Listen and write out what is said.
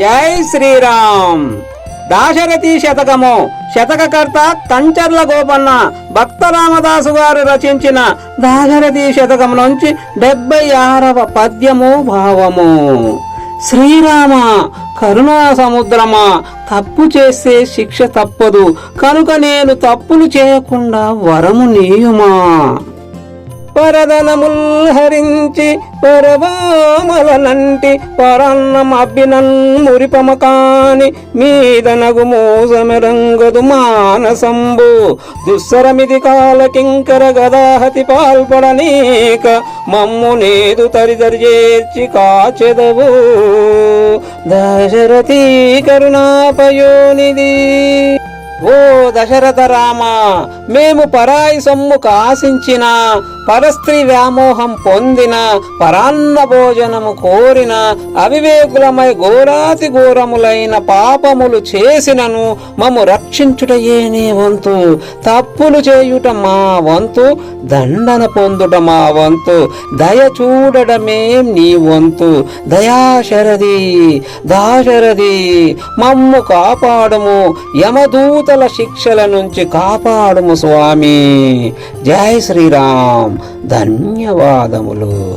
జై శ్రీరామ్. దాశరథి శతకము. శతకకర్త కంచర్ల గోపన్న భక్త రామదాసు గారు రచించిన దాశరథి శతకం నుంచి డెబ్బై ఆరవ పద్యము భావము. శ్రీరామ కరుణా సముద్రమా తప్పు చేస్తే శిక్ష తప్పదు. కనుక నేను తప్పులు చేయకుండా వరము నీయుమా? పరదనముల్ హరించి పరవామలనంటి పరన్నమబ్బినన్ మురిపమ మురిపమకాని మీదనగు మోసమెరంగదు మానసంబు. దుస్సరమిది కాల కింకర గదాహతి పాల్పడనీక మమ్ము నేదు తరిదరి చేర్చి కాచెదవు. దశరథీ కరుణాపయోనిది ఓ దశరథ రామ మేము పరాయి సొమ్ము కాసించిన పరస్త్రీ వ్యామోహం పొందిన పరాన్న భోజనము కోరిన అవివేకులమై ఘోరాతి ఘోరములైన పాపములు చేసినను మము రక్షించుటయే నీ వంతు. తప్పులు చేయుట మా వంతు దండన పొందుట మా వంతు. దయ చూడడమే నీ వంతు. దయాశరది దాశరది మమ్ము కాపాడము. యమదూత యమదూతల శిక్షల నుంచి కాపాడుము స్వామి. జై శ్రీరామ్. ధన్యవాదములు.